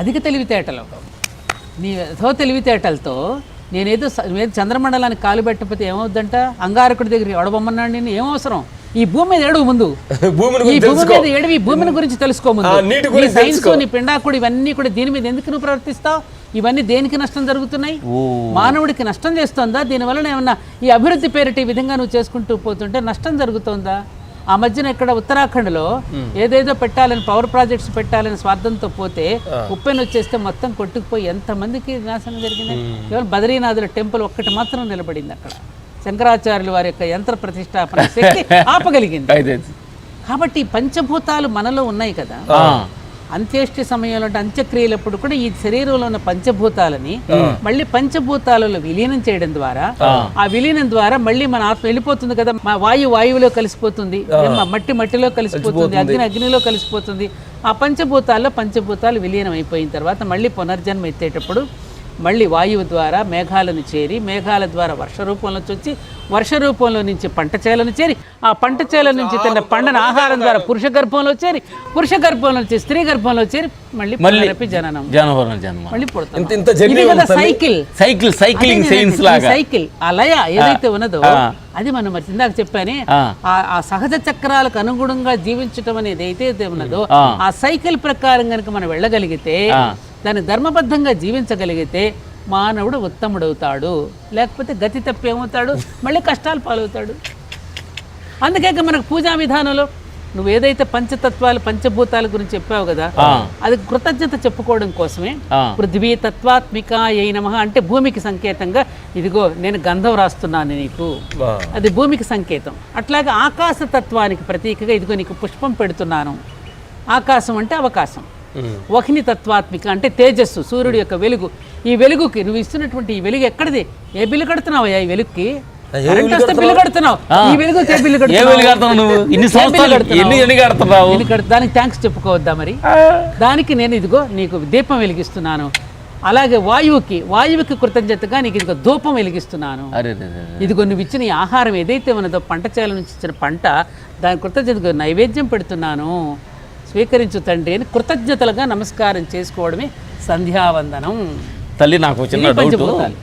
అధిక తెలివితేటలు. నీ యథో తెలివితేటలతో నేనేదో ఏదో చంద్రమండలానికి కాలు పెట్టకపోతే ఏమవుద్దంట? అంగారకుడి దగ్గరికి ఎడబొమ్మన్నాడు నేను ఏమవసరం ఈ భూమి మీద ఏడుగు ముందు. ఈ భూమి మీద ఏడవి ఈ భూమిని గురించి తెలుసుకోముందు సైన్స్ తెలుసుకో. నీ పిండాకుడు ఇవన్నీ కూడా దీని మీద ఎందుకు నువ్వు ప్రవర్తిస్తావు? ఇవన్నీ దేనికి నష్టం జరుగుతున్నాయి? మానవుడికి నష్టం చేస్తోందా? దీనివలన ఏమన్నా ఈ అభివృద్ధి పేరిట ఈ విధంగా నువ్వు చేసుకుంటూ పోతుంటే నష్టం జరుగుతోందా? ఆ మధ్యన ఇక్కడ ఉత్తరాఖండ్లో ఏదేదో పెట్టాలని పవర్ ప్రాజెక్ట్స్ పెట్టాలని స్వార్థంతో పోతే ఉప్పెన వచ్చేస్తే మొత్తం కొట్టుకుపోయి ఎంతమందికి నాశనం జరిగింది? కేవలం బద్రీనాథుల టెంపుల్ ఒక్కటి మాత్రం నిలబడింది అక్కడ. శంకరాచార్యుల వారి యొక్క యంత్ర ప్రతిష్టాపన శక్తి ఆపగలిగింది. కాబట్టి పంచభూతాలు మనలో ఉన్నాయి కదా. అంత్యేష్టి సమయంలో అంటే అంత్యక్రియలప్పుడు కూడా ఈ శరీరంలో ఉన్న పంచభూతాలని మళ్ళీ పంచభూతాలలో విలీనం చేయడం ద్వారా ఆ. విలీనం ద్వారా మళ్ళీ మన ఆత్మ వెళ్ళిపోతుంది కదా. మా వాయు వాయువులో కలిసిపోతుంది మట్టి మట్టిలో కలిసిపోతుంది. అగ్ని అగ్నిలో కలిసిపోతుంది. ఆ పంచభూతాల్లో పంచభూతాలు విలీనం అయిపోయిన తర్వాత మళ్ళీ పునర్జన్మ ఎత్తేటప్పుడు మళ్ళీ వాయువు ద్వారా మేఘాలను చేరి మేఘాల ద్వారా వర్ష రూపంలోకి వచ్చి వర్ష రూపంలో నుంచి పంట చేలను చేరి ఆ పంట చేల నుంచి తిన్న పండన ఆహారం ద్వారా పురుష గర్భంలో చేరి పురుష గర్భంలో నుంచి స్త్రీ గర్భంలో చేరి మళ్ళీ పునరపి జననం జనవరం జన్మ మళ్ళీ పుడతాం. సైకిల్ సైకిల్ సైక్లింగ్ సైన్స్ లాగా సైకిల్ ఆ లయ ఏదైతే ఉన్నదో. అది మనం మరి ఇందాక చెప్పానే ఆ. సహజ చక్రాలకు అనుగుణంగా జీవించటం అనేది ఏదైతే ఉన్నదో ఆ. సైకిల్ ప్రకారం కనుక మనం వెళ్ళగలిగితే. దాన్ని ధర్మబద్ధంగా జీవించగలిగితే మానవుడు ఉత్తముడవుతాడు లేకపోతే గతి తప్పి ఏమవుతాడు మళ్ళీ కష్టాలు పాలవుతాడు అందుకే మనకు పూజా విధానంలో నువ్వు ఏదైతే పంచతత్వాలు పంచభూతాల గురించి చెప్పావు కదా. అది కృతజ్ఞత చెప్పుకోవడం కోసమే. పృథ్వీ తత్వాత్మిక అయి నమః అంటే భూమికి సంకేతంగా ఇదిగో నేను గంధం రాస్తున్నాను నీకు. అది భూమికి సంకేతం అట్లాగే ఆకాశ తత్వానికి ప్రతీకగా ఇదిగో నీకు పుష్పం పెడుతున్నాను ఆకాశం అంటే అవకాశం. వహిని తత్వాత్మిక అంటే తేజస్సు సూర్యుడి యొక్క వెలుగు. ఈ వెలుగుకి నువ్వు ఇస్తున్నటువంటి ఈ వెలుగు ఎక్కడిది? ఏ బిల్లు కడుతున్నావయ్యా ఈ వెలుగుకి? బిల్లు కడుతున్నావు? ఈ వెలుగుకి ఏ బిల్లు ఏ కడుతున్నావు? నువ్వు? ఇన్ని? ఎన్ని ఎన్ని దానికి థ్యాంక్స్ చెప్పుకోవద్దా మరి? దానికి నేను ఇదిగో నీకు దీపం వెలిగిస్తున్నాను. అలాగే వాయువుకి వాయువుకి కృతజ్ఞతగా నీకు ఇదిగో ధూపం వెలిగిస్తున్నాను. ఇదిగో నువ్వు ఇచ్చిన ఈ ఆహారం ఏదైతే ఉన్నదో పంట చేల నుంచి ఇచ్చిన పంట దాని కృతజ్ఞతగా నైవేద్యం పెడుతున్నాను. స్వీకరించు తండ్రి అని కృతజ్ఞతలుగా నమస్కారం చేసుకోవడమే సంధ్యావందనం తల్లి నాకు చిన్న డౌట్.